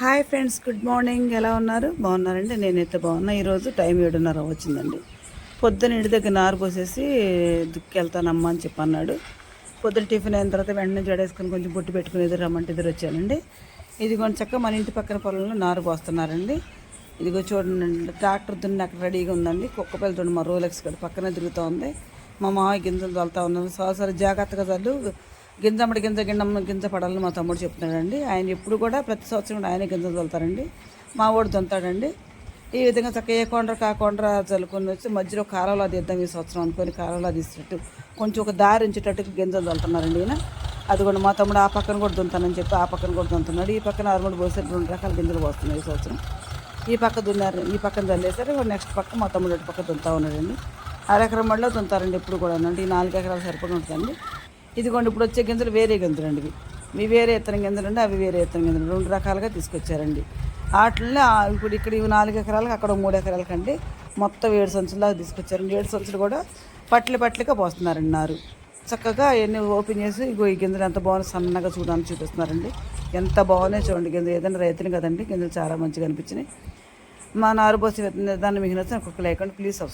Hi friends good morning. ఎలా ఉన్నారు? బాగున్నారండి? నేనైతే బాగున్నా. ఈరోజు టైం ఏడున్నర వచ్చిందండి. పొద్దున ఇంటి దగ్గర నారు పోసేసి దుక్కెళ్తానమ్మా అని చెప్పి అన్నాడు పొద్దున టిఫిన్ అయిన తర్వాత వెంటనే జడేసుకొని కొంచెం బొట్టు పెట్టుకుని ఎదురు రమ్మంటే ఎదురు వచ్చానండి. ఇది కొంచెం చక్క మన ఇంటి పక్కన పొలంలో నారు పోస్తున్నారండి. ఇదిగో చూడండి ట్రాక్టర్ దున్ని అక్కడ రెడీగా ఉందండి. కుక్క పిల్లతోండి మా రోలెక్స్ కూడా పక్కనే తిరుగుతూ ఉంది మా మామయ్య గింజలు తోలుతా ఉన్నాను సరాసరి జాగ్రత్తగా చల్లు గింజమ్మడి గింజ గిండమ్మ గింజ పడాలని మా తమ్ముడు చెప్తున్నాడండి. ఆయన ఎప్పుడు కూడా ప్రతి సంవత్సరం కూడా ఆయనే గింజలు చల్లుతారండి మా వాడు దొంతాడండి ఈ విధంగా చక్క ఏ కొండ్ర కా కొండ్ర చల్లుకొని వచ్చి మధ్యలో కాలంలో తీద్దాం ఈ సంవత్సరం అనుకొని కాలంలో తీసినట్టు కొంచెం ఒక దారి ఉంచేటట్టు గింజలు చల్లుతున్నారండి ఈయన. అది కూడా మా తమ్ముడు ఆ పక్కన కూడా దుంతానని చెప్పి ఆ పక్కన కూడా దుంతున్నాడు ఈ పక్కన ఆరుమూడు పోసే రెండు రకాల గింజలు పోస్తున్నాయి ఈ సంవత్సరం. ఈ పక్క దున్నారు ఈ పక్కన చల్లేసారు నెక్స్ట్ పక్క మా తమ్ముడు పక్క దుంతా ఉన్నాడండి. అరెకరం మళ్ళీ దుంతారండి ఎప్పుడు కూడా ఈ నాలుగు ఎకరాలు సరిపడి ఉంటుందండి. ఇదిగోండి ఇప్పుడు వచ్చే గింజలు వేరే గింజలు అండి ఇవి. మీ వేరే ఇత్తనం గింజలు అండి అవి వేరే ఇత్తనం గింజలు రెండు రకాలుగా తీసుకొచ్చారండి. వాటిల్లో ఇప్పుడు ఇక్కడ ఇవి నాలుగు ఎకరాలకు అక్కడ మూడు ఎకరాలకు అండి. మొత్తం ఏడు సంచులాగా తీసుకొచ్చారండి. ఏడు సంచులు కూడా పట్ల పట్లగా పోస్తున్నారండి నారు. చక్కగా ఎన్ని ఓపెన్ చేసి ఇగో ఈ గింజలు ఎంత బాగుంది సన్నగా చూడడానికి చూపిస్తున్నారండి. ఎంత బాగున్నాయి చూడండి గింజలు. ఏదైనా రైతుని కదండి గింజలు చాలా మంచిగా అనిపించినాయి. మా నారు పోసి దాన్ని మిగిలిన నచ్చిన కుక్క లేకుండా ప్లీజ్ సబ్స్క్రైబ్